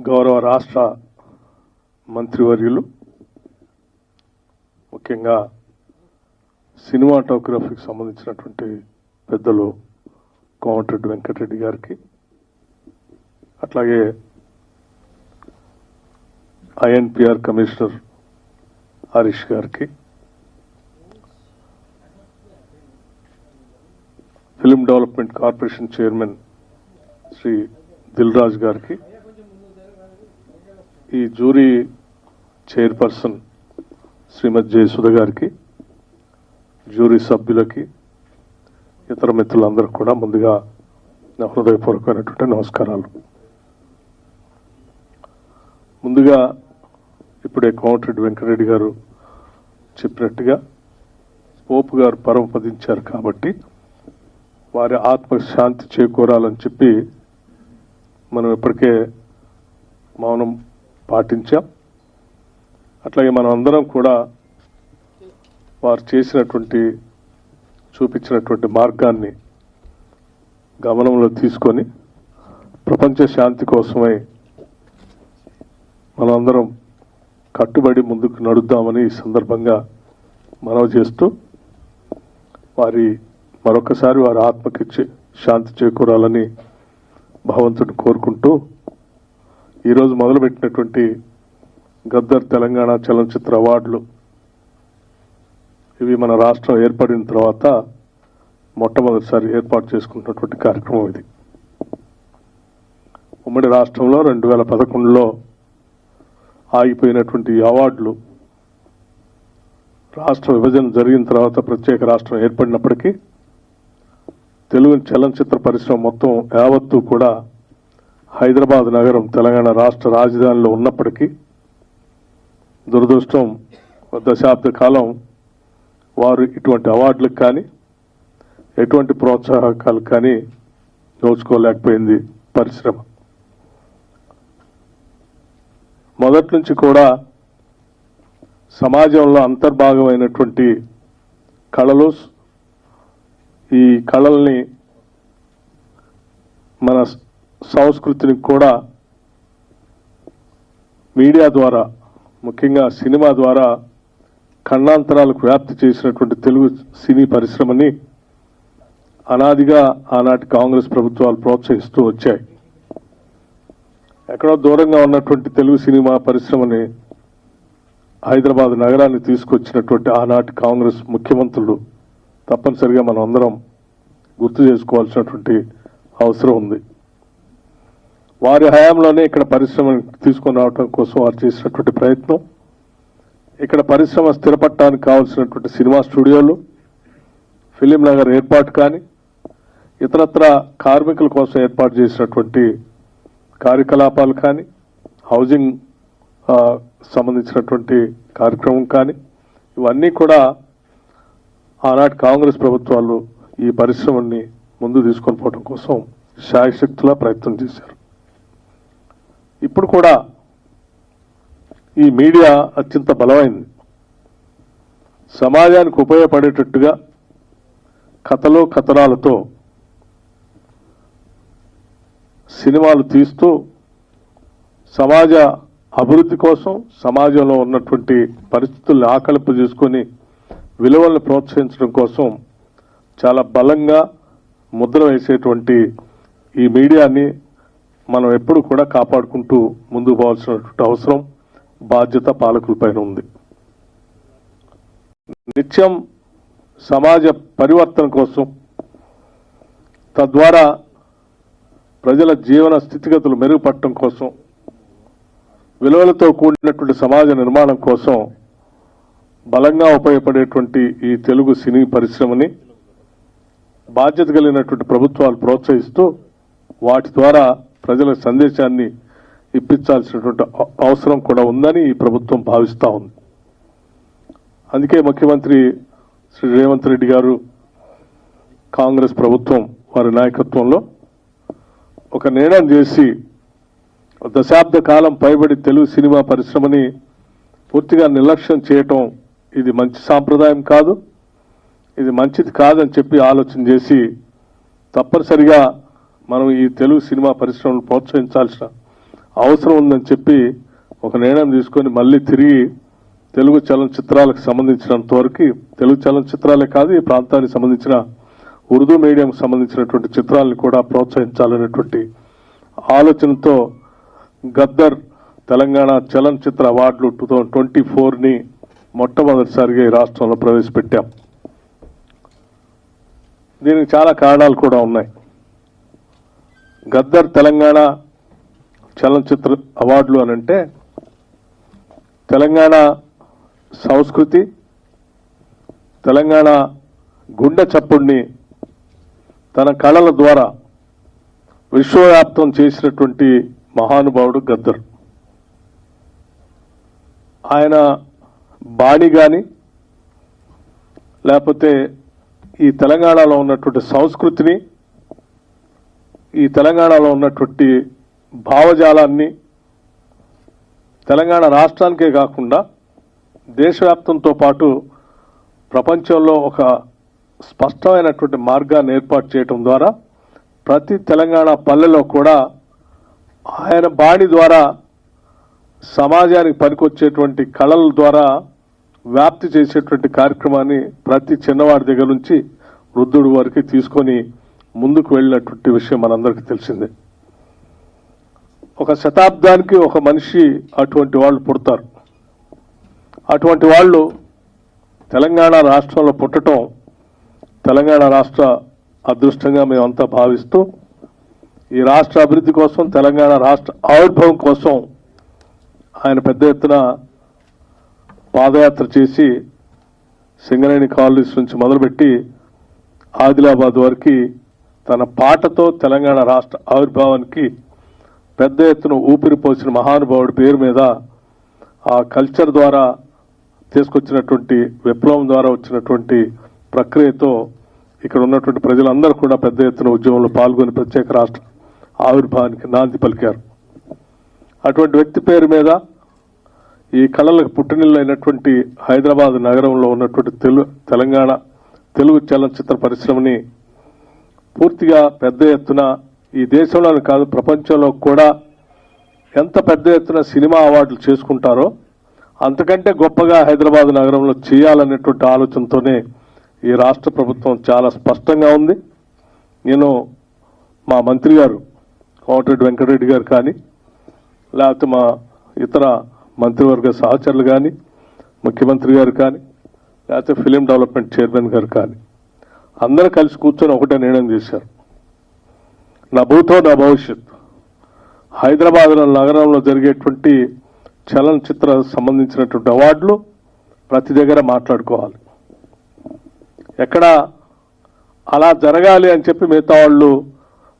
గౌరవ రాష్ట్ర మంత్రివర్యులు ముఖ్యంగా సినిమాటోగ్రఫీకి సంబంధించినటువంటి పెద్దలు కోమటిరెడ్డి వెంకటరెడ్డి గారికి అట్లాగే ఐఎన్పిఆర్ కమిషనర్ హరీష్ గారికి film development corporation chairman Shri Dilraj గారికి ఈ జూరీ చైర్పర్సన్ శ్రీమతి జయసుధ గారికి జ్యూరీ సభ్యులకి ఇతర మిత్రులందరికీ కూడా ముందుగా నా హృదయపూర్వకమైనటువంటి నమస్కారాలు. ముందుగా ఇప్పుడే కోమటిరెడ్డి వెంకటరెడ్డి గారు చెప్పినట్టుగా పోపు గారు పరమపదించారు కాబట్టి వారి ఆత్మ శాంతి చేకూరాలని చెప్పి మనం ఇప్పటికే మౌనం పాటించాం. అట్లాగే మనం అందరం కూడా వారు చేసినటువంటి చూపించినటువంటి మార్గాన్ని గమనంలో తీసుకొని ప్రపంచ శాంతి కోసమై మనందరం కట్టుబడి ముందుకు నడుద్దామని ఈ సందర్భంగా మనవి చేస్తూ వారి మరొకసారి వారి ఆత్మకి చే- శాంతి చేకూరాలని భగవంతుని కోరుకుంటూ ఈరోజు మొదలుపెట్టినటువంటి గద్దర్ తెలంగాణ చలనచిత్ర అవార్డులు. ఇవి మన రాష్ట్రం ఏర్పడిన తర్వాత మొట్టమొదటిసారి ఏర్పాటు చేసుకున్నటువంటి కార్యక్రమం ఇది. ఉమ్మడి రాష్ట్రంలో రెండు వేల పదకొండులో ఆగిపోయినటువంటి అవార్డులు రాష్ట్ర విభజన జరిగిన తర్వాత ప్రత్యేక రాష్ట్రం ఏర్పడినప్పటికీ తెలుగు చలనచిత్ర పరిశ్రమ మొత్తం యావత్తు కూడా హైదరాబాద్ నగరం తెలంగాణ రాష్ట్ర రాజధానిలో ఉన్నప్పటికీ దురదృష్టం ఒక దశాబ్ద కాలం వారు ఇటువంటి అవార్డులకు కానీ ఎటువంటి ప్రోత్సాహకాలు కానీ దోచుకోలేకపోయింది పరిశ్రమ. మొదటి నుంచి కూడా సమాజంలో అంతర్భాగమైనటువంటి కళలు ఈ కళల్ని మన సంస్కృతిని కూడా మీడియా ద్వారా ముఖ్యంగా సినిమా ద్వారా ఖండాంతరాలకు వ్యాప్తి చేసినటువంటి తెలుగు సినీ పరిశ్రమని అనాదిగా ఆనాటి కాంగ్రెస్ ప్రభుత్వాలు ప్రోత్సహిస్తూ వచ్చాయి. ఎక్కడో దూరంగా ఉన్నటువంటి తెలుగు సినిమా పరిశ్రమని హైదరాబాద్ నగరాన్ని తీసుకొచ్చినటువంటి ఆనాటి కాంగ్రెస్ ముఖ్యమంత్రులు తప్పనిసరిగా మనం అందరం గుర్తు చేసుకోవాల్సినటువంటి అవసరం ఉంది. వారి హయాంలోనే ఇక్కడ పరిశ్రమ తీసుకొని రావడం కోసం వారు చేసినటువంటి ప్రయత్నం. ఇక్కడ పరిశ్రమ స్థిరపడటానికి కావాల్సినటువంటి సినిమా స్టూడియోలు ఫిలిం నగర్ ఏర్పాటు కానీ ఇతరత్ర కార్మికుల కోసం ఏర్పాటు చేసినటువంటి కార్యకలాపాలు కానీ హౌసింగ్ సంబంధించినటువంటి కార్యక్రమం కానీ ఇవన్నీ కూడా ఆనాటి కాంగ్రెస్ ప్రభుత్వాలు ఈ పరిశ్రమని ముందు తీసుకొని పోవడం కోసం శాయశక్తులా ప్రయత్నం చేశారు. ఇప్పుడు కూడా ఈ మీడియా అత్యంత బలమైంది. సమాజానికి ఉపయోగపడేటట్టుగా కథలు కథనాలతో సినిమాలు తీస్తూ సమాజ అభివృద్ధి కోసం సమాజంలో ఉన్నటువంటి పరిస్థితుల్ని ఆకలింపు చేసుకొని విలువలను ప్రోత్సహించడం కోసం చాలా బలంగా ముద్ర వేసేటువంటి ఈ మీడియాని మనం ఎప్పుడు కూడా కాపాడుకుంటూ ముందుకు పోవాల్సినటువంటి అవసరం బాధ్యత పాలకులపైన ఉంది. నిత్యం సమాజ పరివర్తన కోసం తద్వారా ప్రజల జీవన స్థితిగతులు మెరుగుపడటం కోసం విలువలతో కూడినటువంటి సమాజ నిర్మాణం కోసం బలంగా ఉపయోగపడేటువంటి ఈ తెలుగు సినీ పరిశ్రమని బాధ్యత కలిగినటువంటి ప్రభుత్వాలు ప్రోత్సహిస్తూ వాటి ద్వారా ప్రజల సందేశాన్ని ఇప్పించాల్సినటువంటి అవసరం కూడా ఉందని ఈ ప్రభుత్వం భావిస్తూ ఉంది. అందుకే ముఖ్యమంత్రి శ్రీ రేవంత్ రెడ్డి గారు కాంగ్రెస్ ప్రభుత్వం వారి నాయకత్వంలో ఒక నిర్ణయం చేసి దశాబ్ద కాలం పైబడి తెలుగు సినిమా పరిశ్రమని పూర్తిగా నిర్లక్ష్యం చేయటం ఇది మంచి సాంప్రదాయం కాదు. ఇది మంచిది కాదని చెప్పి ఆలోచన చేసి తప్పనిసరిగా మనం ఈ తెలుగు సినిమా పరిశ్రమను ప్రోత్సహించాల్సిన అవసరం ఉందని చెప్పి ఒక నిర్ణయం తీసుకొని మళ్ళీ తిరిగి తెలుగు చలనచిత్రాలకు సంబంధించినంత వరకు తెలుగు చలనచిత్రాలే కాదు ఈ ప్రాంతానికి సంబంధించిన ఉర్దూ మీడియంకి సంబంధించినటువంటి చిత్రాలను కూడా ప్రోత్సహించాలనేటువంటి ఆలోచనతో గద్దర్ తెలంగాణ చలనచిత్ర అవార్డులు టూ థౌజండ్ ట్వంటీ ఫోర్ని మొట్టమొదటిసారిగా ఈ రాష్ట్రంలో ప్రవేశపెట్టాం. దీనికి చాలా కారణాలు కూడా ఉన్నాయి. గద్దర్ తెలంగాణ చలనచిత్ర అవార్డులు అని అంటే తెలంగాణ సంస్కృతి తెలంగాణ గుండె చప్పుడిని తన కళల ద్వారా విశ్వవ్యాప్తం చేసినటువంటి మహానుభావుడు గద్దర్. ఆయన బాణి కానీ లేకపోతే ఈ తెలంగాణలో ఉన్నటువంటి సంస్కృతిని ఈ తెలంగాణలో ఉన్నటువంటి భావజాలాన్ని తెలంగాణ రాష్ట్రానికే కాకుండా దేశవ్యాప్తంతో పాటు ప్రపంచంలో ఒక స్పష్టమైనటువంటి మార్గాన్ని ఏర్పాటు చేయటం ద్వారా ప్రతి తెలంగాణ పల్లెలో కూడా ఆయన బాణి ద్వారా సమాజానికి పనికొచ్చేటువంటి కళల ద్వారా వ్యాప్తి చేసేటువంటి కార్యక్రమాన్ని ప్రతి చిన్నవాడి దగ్గర నుంచి వృద్ధుడి వరకు తీసుకొని ముందుకు వెళ్ళినటువంటి విషయం మనందరికీ తెలిసిందే. ఒక శతాబ్దానికి ఒక మనిషి అటువంటి వాళ్ళు పుడతారు. అటువంటి వాళ్ళు తెలంగాణ రాష్ట్రంలో పుట్టడం తెలంగాణ రాష్ట్ర అదృష్టంగా మేమంతా భావిస్తూ ఈ రాష్ట్ర అభివృద్ధి కోసం తెలంగాణ రాష్ట్ర ఆవిర్భావం కోసం ఆయన పెద్ద ఎత్తున పాదయాత్ర చేసి సింగరేణి కాలనీస్ నుంచి మొదలుపెట్టి ఆదిలాబాద్ వరకు తన పాటతో తెలంగాణ రాష్ట్ర ఆవిర్భావానికి పెద్ద ఎత్తున ఊపిరి పోసిన మహానుభావుడి పేరు మీద ఆ కల్చర్ ద్వారా తీసుకొచ్చినటువంటి విప్లవం ద్వారా వచ్చినటువంటి ప్రక్రియతో ఇక్కడ ఉన్నటువంటి ప్రజలందరూ కూడా పెద్ద ఎత్తున ఉద్యమంలో పాల్గొని ప్రత్యేక రాష్ట్ర ఆవిర్భావానికి నాంది పలికారు. అటువంటి వ్యక్తి పేరు మీద ఈ కళలకు పుట్టినిల్లు అయినటువంటి హైదరాబాద్ నగరంలో ఉన్నటువంటి తెలు తెలంగాణ తెలుగు చలనచిత్ర పరిశ్రమని పూర్తిగా పెద్ద ఎత్తున ఈ దేశంలోనే కాదు ప్రపంచంలో కూడా ఎంత పెద్ద ఎత్తున సినిమా అవార్డులు చేసుకుంటారో అంతకంటే గొప్పగా హైదరాబాద్ నగరంలో చేయాలనేటువంటి ఆలోచనతోనే ఈ రాష్ట్ర ప్రభుత్వం చాలా స్పష్టంగా ఉంది. నేను మా మంత్రి గారు కోమటిరెడ్డి వెంకటరెడ్డి గారు కానీ లేకపోతే మా ఇతర మంత్రివర్గ సహచరులు కానీ ముఖ్యమంత్రి గారు కానీ లేకపోతే ఫిలిం డెవలప్మెంట్ చైర్మన్ గారు కానీ అందరూ కలిసి కూర్చొని ఒకటే నిర్ణయం చేశారు. నా భూతో నా భవిష్యత్. హైదరాబాద్ నగరంలో జరిగేటువంటి చలనచిత్ర సంబంధించినటువంటి అవార్డులు ప్రతి దగ్గర మాట్లాడుకోవాలి. ఎక్కడ అలా జరగాలి అని చెప్పి మిగతా వాళ్ళు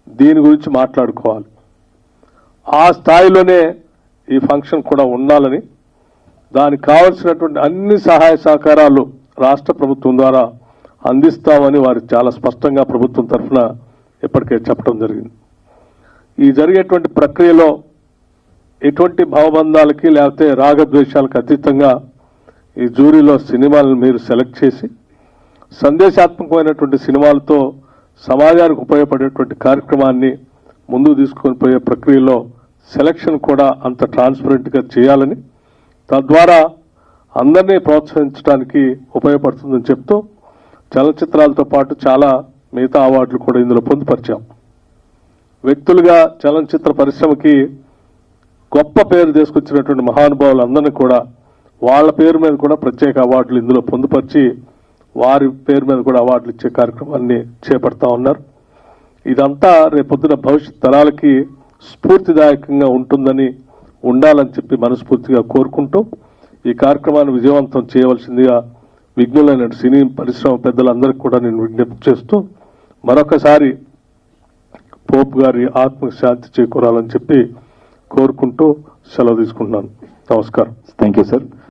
దీని గురించి మాట్లాడుకోవాలి. ఆ స్థాయిలోనే ఈ ఫంక్షన్ కూడా ఉండాలని దానికి కావలసినటువంటి అన్ని సహాయ సహకారాలు రాష్ట్ర ప్రభుత్వం ద్వారా అందిస్తామని వారికి చాలా స్పష్టంగా ప్రభుత్వం తరఫున ఇప్పటికే చెప్పడం జరిగింది. ఈ జరిగేటువంటి ప్రక్రియలో ఎటువంటి భావబంధాలకి లేకపోతే రాగద్వేషాలకు అతీతంగా ఈ జూరీలో సినిమాలను మీరు సెలెక్ట్ చేసి సందేశాత్మకమైనటువంటి సినిమాలతో సమాజానికి ఉపయోగపడేటువంటి కార్యక్రమాన్ని ముందుకు తీసుకొని పోయే ప్రక్రియలో సెలక్షన్ కూడా అంత ట్రాన్స్పరెంట్గా చేయాలని తద్వారా అందరినీ ప్రోత్సహించడానికి ఉపయోగపడుతుందని చెప్తూ చలనచిత్రాలతో పాటు చాలా మిగతా అవార్డులు కూడా ఇందులో పొందుపరిచాం. వ్యక్తులుగా చలనచిత్ర పరిశ్రమకి గొప్ప పేరు తీసుకొచ్చినటువంటి మహానుభావులు అందరినీ కూడా వాళ్ళ పేరు మీద కూడా ప్రత్యేక అవార్డులు ఇందులో పొందుపరిచి వారి పేరు మీద కూడా అవార్డులు ఇచ్చే కార్యక్రమాన్ని చేపడతా ఉన్నారు. ఇదంతా రేపొద్దున భవిష్యత్ తరాలకి స్ఫూర్తిదాయకంగా ఉంటుందని ఉండాలని చెప్పి మనస్ఫూర్తిగా కోరుకుంటూ ఈ కార్యక్రమాన్ని విజయవంతం చేయవలసిందిగా విజ్ఞులైన సినీ పరిశ్రమ పెద్దలందరికీ కూడా నేను విజ్ఞప్తి చేస్తూ మరొకసారి పోప్ గారి ఆత్మకు శాంతి చేకూరాలని చెప్పి కోరుకుంటూ సెలవు తీసుకుంటున్నాను. నమస్కారం. Thank you sir